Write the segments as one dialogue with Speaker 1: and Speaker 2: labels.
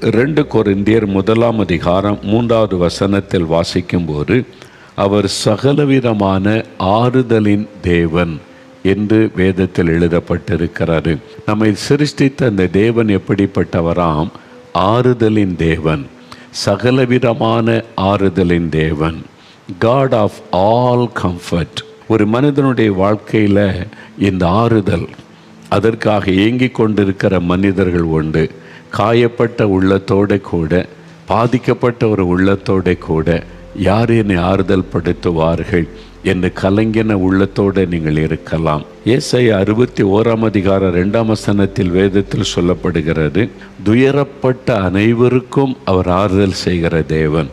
Speaker 1: ரெண்டு கொரிந்தியர் முதலாம் அதிகாரம் மூன்றாவது வசனத்தில் வாசிக்கும்போது அவர் சகலவிதமான ஆறுதலின் தேவன் என்று வேதத்தில் எழுதப்பட்டிருக்கிறார் நம்மை சிருஷ்டித்த அந்த தேவன் எப்படிப்பட்டவராம்? ஆறுதலின் தேவன். சகலவிதமான ஆறுதலின் தேவன். காட் ஆஃப் ஆல் கம்ஃபர்ட் ஒரு மனிதனுடைய வாழ்க்கையில் இந்த ஆறுதல் அதற்காக ஏங்கிக் கொண்டிருக்கிற மனிதர்கள் உண்டு. காயப்பட்ட உள்ளத்தோடு கூட பாதிக்கப்பட்ட ஒரு உள்ளத்தோடு கூட யார் என்னை ஆறுதல் படுத்துவார்கள் என்று கலங்கின உள்ளத்தோடு நீங்கள் இருக்கலாம். ஏசை அறுபத்தி ஓராம் அதிகாரம் ரெண்டாம் வசனத்தில் வேதத்தில் சொல்லப்படுகிறது துயரப்பட்ட அனைவருக்கும் அவர் ஆறுதல் செய்கிற தேவன்.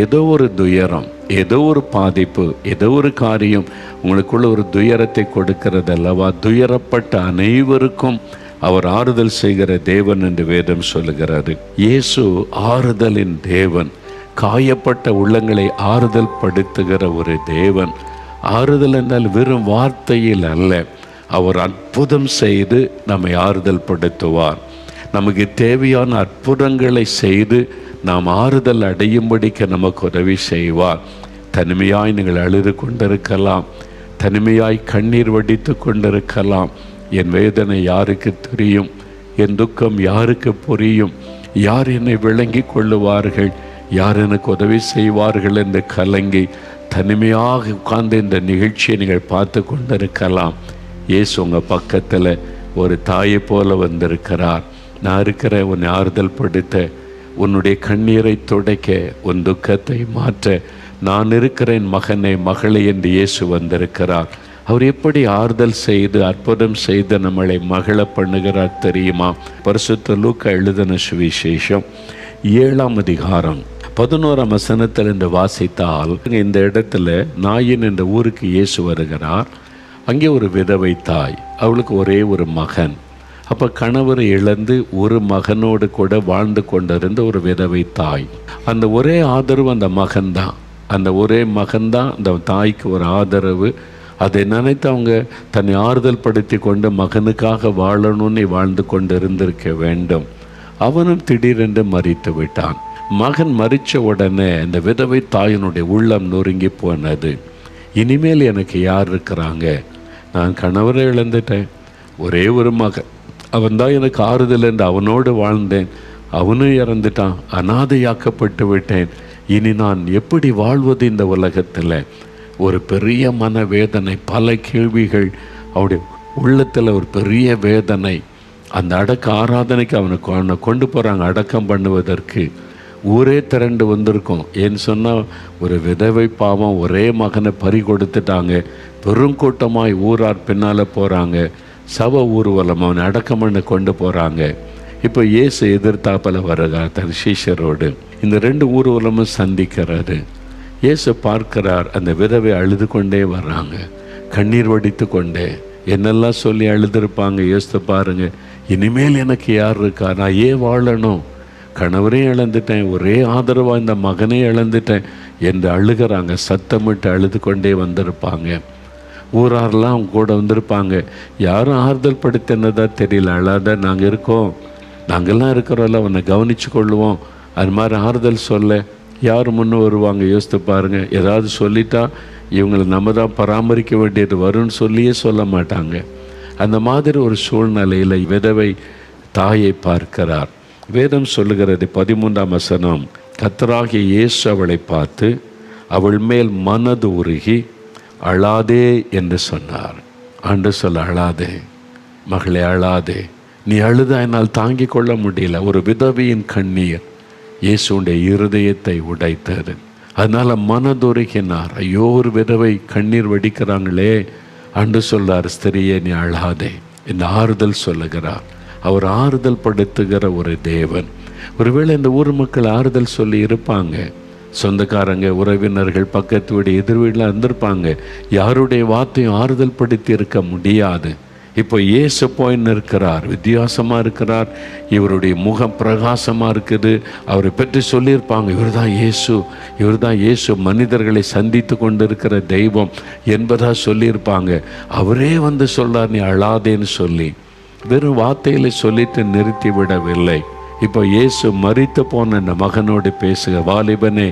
Speaker 1: ஏதோ ஒரு துயரம் ஏதோ ஒரு பாதிப்பு ஏதோ ஒரு காரியம் உங்களுக்குள்ள ஒரு துயரத்தை கொடுக்கிறது அல்லவா துயரப்பட்ட அனைவருக்கும் அவர் ஆறுதல் செய்கிற தேவன் என்று வேதம் சொல்லுகிறாரு இயேசு ஆறுதலின் தேவன் காயப்பட்ட உள்ளங்களை ஆறுதல் படுத்துகிற ஒரு தேவன். ஆறுதல் என்றால் வெறும் வார்த்தையில் அல்ல அவர் அற்புதம் செய்து நம்மை ஆறுதல் படுத்துவார். நமக்கு தேவையான அற்புதங்களை செய்து நாம் ஆறுதல் அடையும்படிக்க நமக்கு உதவி செய்வார். தனிமையாய் நீங்கள் அழுது கொண்டிருக்கலாம் தனிமையாய் கண்ணீர் வடித்து கொண்டிருக்கலாம் என் வேதனை யாருக்கு தெரியும்? என் துக்கம் யாருக்கு புரியும்? யார் என்னை விளங்கி கொள்ளுவார்கள்? யார் எனக்கு உதவி செய்வார்கள் என்று கலங்கி தனிமையாக உட்கார்ந்து இந்த நிகழ்ச்சியை நீங்கள் பார்த்து கொண்டிருக்கலாம். இயேசு உங்கள் பக்கத்தில் ஒரு தாயை போல வந்திருக்கிறார். நான் இருக்கிற உன்னை ஆறுதல் படுத்த உன்னுடைய கண்ணீரை துடைக்க உன் துக்கத்தை மாற்ற நான் இருக்கிறேன் மகனே மகளே என்று இயேசு வந்திருக்கிறார். அவர் எப்படி ஆறுதல் செய்து அற்புதம் செய்து நம்மளை மகள பண்ணுகிறார் தெரியுமா? பரிசுத்த லூக்க எழுதின சுவிசேஷம் ஏழாம் அதிகாரம் பதினோராம் வசனத்தில் என்று வாசித்தால் இந்த இடத்துல நாயின் என்ற ஊருக்கு இயேசு வருகிறார். அங்கே ஒரு விதவை தாய் அவளுக்கு ஒரே ஒரு மகன். அப்போ கணவரை இழந்து ஒரு மகனோடு கூட வாழ்ந்து கொண்டிருந்த ஒரு விதவை தாய். அந்த ஒரே ஆதரவு அந்த மகன்தான். அந்த ஒரே மகன்தான் அந்த தாய்க்கு ஒரு ஆதரவு. அதை நினைத்து அவங்க தன்னை ஆறுதல் படுத்தி கொண்டு மகனுக்காக வாழணும்னு வாழ்ந்து கொண்டு இருந்திருக்க வேண்டும். அவனும் திடீரென்று மறித்து விட்டான். மகன் மறித்த உடனே அந்த விதவை தாயினுடைய உள்ளம் நொறுங்கி போனது. இனிமேல் எனக்கு யார் இருக்கிறாங்க? நான் கணவரை இழந்துட்டேன். ஒரே ஒரு மகன். அவன்தான் எனக்கு ஆறுதல் என்று அவனோடு வாழ்ந்தேன். அவனும் இறந்துட்டான். அனாதையாக்கப்பட்டு விட்டேன். இனி நான் எப்படி வாழ்வது இந்த உலகத்தில்? ஒரு பெரிய மனவேதனை பல கேள்விகள் அவருடைய உள்ளத்தில் ஒரு பெரிய வேதனை. அந்த அடக்க ஆராதனைக்கு அவனை அவனை கொண்டு போகிறாங்க அடக்கம் பண்ணுவதற்கு. ஊரே திரண்டு வந்திருக்கும். ஏன்னு சொன்னால் ஒரு விதவை பாவம் ஒரே மகனை பறி கொடுத்துட்டாங்க பெருங்கூட்டமாய் ஊரார் பின்னால் போகிறாங்க சவ ஊர்வலம் அவனை அடக்கம் பண்ண கொண்டு போகிறாங்க இப்போ இயேசு எதிர்த்தாப்பில் வருகிறார் தன் சீஷரோடு. இந்த ரெண்டு ஊர்வலமும் சந்திக்கிறாரு இயேசு பார்க்கிறார் அந்த விதவை அழுது கொண்டே வர்றாங்க. கண்ணீர் வடித்து கொண்டே என்னெல்லாம் சொல்லி அழுதுருப்பாங்க யோசித்து பாருங்க. இனிமேல் எனக்கு யார் இருக்கா? நான் ஏன் வாழணும்? கணவரையும் இழந்துட்டேன் ஒரே ஆதரவாக இந்த மகனே இழந்துட்டேன் என்று அழுகிறாங்க. சத்தமிட்டு அழுது கொண்டே வந்திருப்பாங்க. ஊராரெலாம் அவங்க கூட வந்திருப்பாங்க. யாரும் ஆறுதல் படுத்தினதா தெரியல. அழாத நாங்கள் இருக்கோம். நாங்கள்லாம் இருக்கிறோம்ல உன்னை கவனித்து கொள்ளுவோம் அது மாதிரி ஆறுதல் சொல்ல யார் முன்னே வருவாங்க? யோசித்து பாருங்கள் ஏதாவது சொல்லிட்டா இவங்களை நம்ம தான் பராமரிக்க வேண்டியது வரும்னு சொல்லியே சொல்ல மாட்டாங்க. அந்த மாதிரி ஒரு சூழ்நிலையில் விதவை தாயை பார்க்கிறார். வேதம் சொல்லுகிறது பதிமூன்றாம் வசனம் கத்தராகிய இயேசு அவளை பார்த்து அவள் மேல் மனது உருகி அழாதே என்று சொன்னார். அன்று சொல்ல அழாதே மகளே அழாதே. நீ அழுத என்னால் தாங்கிக் கொள்ள முடியல. ஒரு விதவியின் கண்ணீர். இயேசுடைய இருதயத்தை உடைத்தது. அதனால் மனதுருகினார். ஐயோ ஒரு விதவை கண்ணீர் வடிக்கிறாங்களே அன்று சொல்றார் ஸ்திரியே நீ அழாதே இந்த ஆறுதல் சொல்லுகிறார். அவர் ஆறுதல் படுத்துகிற ஒரு தேவன். ஒருவேளை இந்த ஊர் மக்கள் ஆறுதல் சொல்லி இருப்பாங்க. சொந்தக்காரங்க உறவினர்கள் பக்கத்து வீடு எதிர் வீட்டில் இருந்திருப்பாங்க. யாருடைய வார்த்தையும் ஆறுதல் படுத்தி இருக்க முடியாது. இப்போ இயேசு போயின்னு இருக்கிறார் வித்தியாசமாக இருக்கிறார் இவருடைய முகம் பிரகாசமாக இருக்குது அவரை பற்றி சொல்லியிருப்பாங்க இவர் தான் இயேசு இவர் தான் இயேசு மனிதர்களை சந்தித்து கொண்டிருக்கிற தெய்வம் என்பதாக சொல்லியிருப்பாங்க. அவரே வந்து சொல்றார் நீ அழாதேன்னு சொல்லி. வெறும் வார்த்தைகளை சொல்லிட்டு நிறுத்தி விடவில்லை. இப்போ இயேசு மறித்து போன அந்த மகனோடு பேசுக வாலிபனே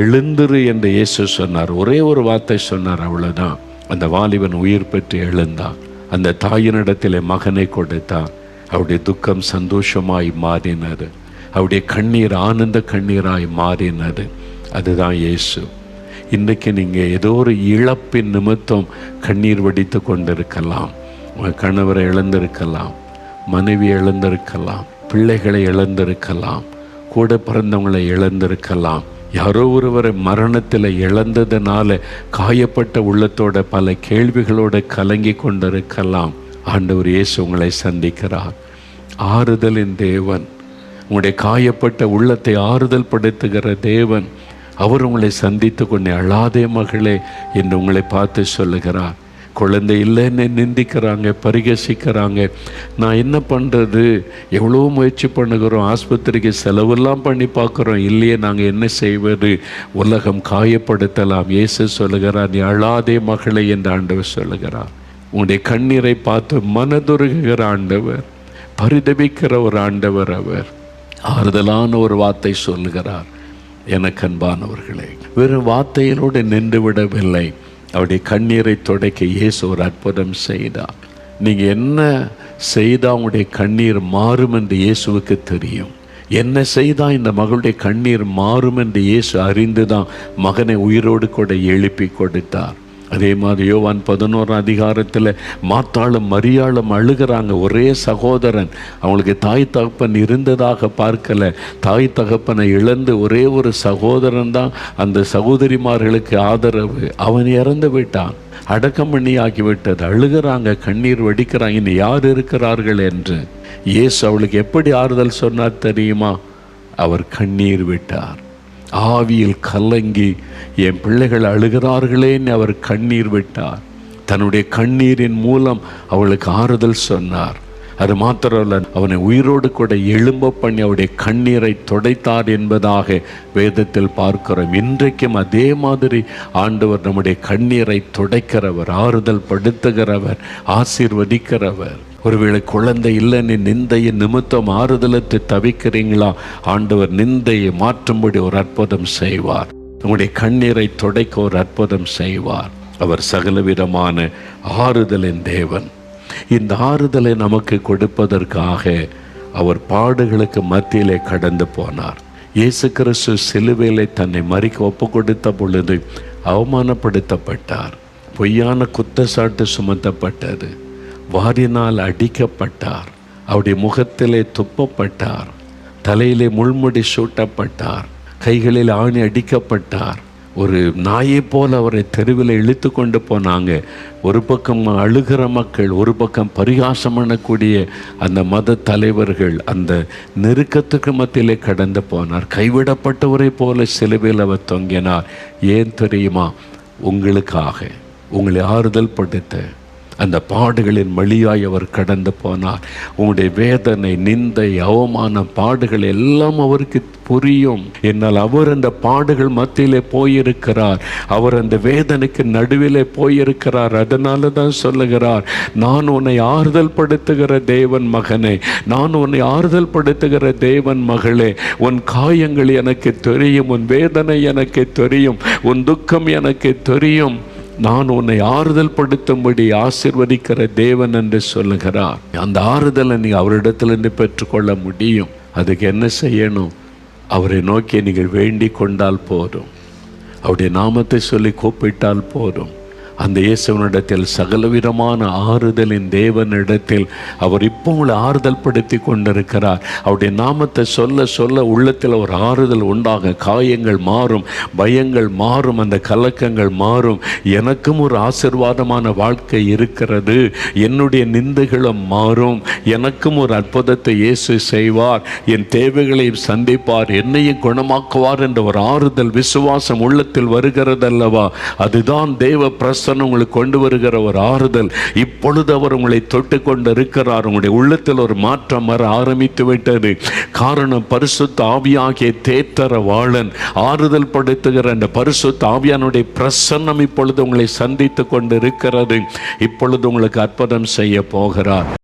Speaker 1: எழுந்துரு என்று இயேசு சொன்னார். ஒரே ஒரு வார்த்தை சொன்னார் அவ்வளோதான் அந்த வாலிபன் உயிர் பெற்று எழுந்தான். அந்த தாயினிடத்திலே மகனை கொடுத்தான். அவருடைய துக்கம் சந்தோஷமாய் மாறினது. அவருடைய கண்ணீர் ஆனந்த கண்ணீராய் மாறினது. அதுதான் இயேசு. இன்றைக்கு நீங்கள் ஏதோ ஒரு இழப்பின் நிமித்தம் கண்ணீர் வடித்து கொண்டிருக்கலாம். உங்கள் கணவரை இழந்திருக்கலாம். மனைவி இழந்திருக்கலாம். பிள்ளைகளை இழந்திருக்கலாம். கூட பிறந்தவங்களை இழந்திருக்கலாம். யாரோ ஒருவரை மரணத்தில் இழந்ததுனால காயப்பட்ட உள்ளத்தோட பல கேள்விகளோட கலங்கி கொண்டிருக்கலாம். ஆண்டவர் இயேசு உங்களை சந்திக்கிறார். ஆறுதலின் தேவன் உங்களுடைய காயப்பட்ட உள்ளத்தை ஆறுதல் படுத்துகிற தேவன் அவர் உங்களை சந்தித்து கொண்டே அழாதே மகளே என்று உங்களை பார்த்து சொல்லுகிறார். குழந்தை இல்லைன்னு நிந்திக்கிறாங்க பரிகசிக்கிறாங்க. நான் என்ன பண்ணுறது எவ்வளோ முயற்சி பண்ணுகிறோம்? ஆஸ்பத்திரிக்கு செலவெல்லாம் பண்ணி பார்க்குறோம். இல்லையே நாங்கள் என்ன செய்வது? உலகம் காயப்படுத்தலாம். இயேசு சொல்லுகிறார் நீ அழாதே மகளை என்று ஆண்டவர் சொல்லுகிறார். உன்னுடைய கண்ணீரை பார்த்து மனதுருகுகிற ஆண்டவர் பரிதபிக்கிற ஒரு ஆண்டவர் அவர். ஆறுதலான ஒரு வார்த்தை சொல்லுகிறார். எனக்கு அன்பானவர்களே வெறும் வார்த்தையிலோடு நின்று விடவில்லை. அவருடைய கண்ணீரை துடைக்க இயேசு ஒரு அற்புதம் செய்தார். நீங்கள் என்ன செய்தால் உங்களுடைய கண்ணீர் மாறும் என்று இயேசுவுக்கு தெரியும். என்ன செய்தால் இந்த மகளுடைய கண்ணீர் மாறும் என்று இயேசு அறிந்து தான் மகனை உயிரோடு கூட எழுப்பி கொடுத்தார். அதே மாதிரி யோவான் பதினோரு அதிகாரத்தில் மாத்தாளும் மரியாளும் அழுகிறாங்க. ஒரே சகோதரன். அவங்களுக்கு தாய் தகப்பன் இருந்ததாக பார்க்கல. தாய் தகப்பனை இழந்து ஒரே ஒரு சகோதரன் தான் அந்த சகோதரிமார்களுக்கு ஆதரவு. அவன் இறந்து விட்டான். அடக்கம் பண்ணி ஆகிவிட்டது அழுகிறாங்க. கண்ணீர் வடிக்கிறாங்க. இனி யார் இருக்கிறார்கள் என்று. இயேசு அவளுக்கு எப்படி ஆறுதல் சொன்னார் தெரியுமா? அவர் கண்ணீர் விட்டார். ஆவியில் கலங்கி என் பிள்ளைகள் அழுகிறார்களேன்னு அவர் கண்ணீர் விட்டார். தன்னுடைய கண்ணீரின் மூலம் அவளுக்கு ஆறுதல் சொன்னார். அது மாத்திரமல்ல அவனை உயிரோடு கூட எழும்ப பண்ணி அவருடைய கண்ணீரை துடைத்தார் என்பதாக வேதத்தில் பார்க்கிறோம். இன்றைக்கும் அதே மாதிரி ஆண்டவர் நம்முடைய கண்ணீரை துடைக்கிறவர் ஆறுதல் படுத்துகிறவர் ஆசீர்வதிக்கிறவர். ஒருவேளை குழந்தை இல்லைன்னு நிந்தையை நிமித்தம் ஆறுதலத்தை தவிக்கிறீங்களா? ஆண்டவர் நிந்தையை மாற்றும்படி ஒரு அற்புதம் செய்வார். உங்களுடைய கண்ணீரை துடைக்க ஒரு அற்புதம் செய்வார். அவர் சகலவிதமான ஆறுதலின் தேவன். இந்த ஆறுதலை நமக்கு கொடுப்பதற்காக அவர் பாடுகளுக்கு மத்தியிலே கடந்து போனார். இயேசு கிறிஸ்து சிலுவையிலே தன்னை மறிக்க ஒப்பு கொடுத்த பொழுது அவமானப்படுத்தப்பட்டார். பொய்யான குற்றச்சாட்டு சுமத்தப்பட்டது. வாரினால் அடிக்கப்பட்டார். அவருடைய முகத்திலே துப்பப்பட்டார். தலையிலே முள்முடி சூட்டப்பட்டார். கைகளில் ஆணி அடிக்கப்பட்டார். ஒரு நாயை போல் அவரை தெருவில் இழுத்து கொண்டு போனாங்க. ஒரு பக்கம் அழுகிற மக்கள் ஒரு பக்கம் பரிகாசம் பண்ணக்கூடிய அந்த மத தலைவர்கள் அந்த நெருக்கத்துக்கு மத்தியிலே கடந்து போனார். கைவிடப்பட்டவரை போல சிலுவையில் அவர் தொங்கினார். ஏன் தெரியுமா? உங்களுக்காக உங்களை ஆறுதல் படுத்த அந்த பாடுகளின் வழியாய் அவர் கடந்து போனார். உங்களுடைய வேதனை நிந்தை அவமான பாடுகள் எல்லாம் அவருக்கு புரியும். என்னால் அவர் அந்த பாடுகள் மத்தியிலே போயிருக்கிறார். அவர் அந்த வேதனைக்கு நடுவிலே போயிருக்கிறார். அதனால தான் சொல்லுகிறார் நான் உன்னை ஆறுதல் படுத்துகிற தேவன் மகனே நான் உன்னை ஆறுதல் படுத்துகிற தேவன் மகளே உன் காயங்கள் எனக்கு தெரியும் உன் வேதனை எனக்கு தெரியும் உன் துக்கம் எனக்கு தெரியும். நான் உன்னை ஆறுதல் படுத்தும்படி ஆசிர்வதிக்கிற தேவன் என்று சொல்லுகிறார். அந்த ஆறுதலை நீ அவரிடத்திலிருந்து பெற்றுக்கொள்ள முடியும். அதுக்கு என்ன செய்யணும்? அவரை நோக்கி நீங்கள் வேண்டிக் கொண்டால் போதும். அவருடைய நாமத்தை சொல்லி கூப்பிட்டால் போதும். அந்த இயேசுவனிடத்தில் சகலவிதமான ஆறுதலின் தேவனிடத்தில் அவர் இப்போ உங்களை ஆறுதல் படுத்தி கொண்டிருக்கிறார். அவருடைய நாமத்தை சொல்ல சொல்ல உள்ளத்தில் ஒரு ஆறுதல் உண்டாக. காயங்கள் மாறும் பயங்கள் மாறும் அந்த கலக்கங்கள் மாறும். எனக்கும் ஒரு ஆசிர்வாதமான வாழ்க்கை இருக்கிறது. என்னுடைய நிந்துகளும் மாறும். எனக்கும் ஒரு அற்புதத்தை இயேசு செய்வார். என் தேவைகளையும் சந்திப்பார். என்னையும் குணமாக்குவார் என்ற ஒரு ஆறுதல் விசுவாசம் உள்ளத்தில் வருகிறதல்லவா? அதுதான் தேவ வசனம் உங்களுக்கு கொண்டு வருகிற ஒரு ஆறுதல். இப்பொழுது அவர் உங்களை தொட்டு கொண்டு இருக்கிறார் உங்களுடைய உள்ளத்தில் ஒரு மாற்றம் வர ஆரம்பித்து விட்டது. காரணம் பரிசுத்த ஆவியாகிய தேத்தர வாழன் ஆறுதல் படுத்துகிற அந்த பரிசுத்த ஆவியானுடைய பிரசன்னம் இப்பொழுது உங்களை சந்தித்து கொண்டு இருக்கிறது இப்பொழுது உங்களுக்கு அற்புதம் செய்ய போகிறார்.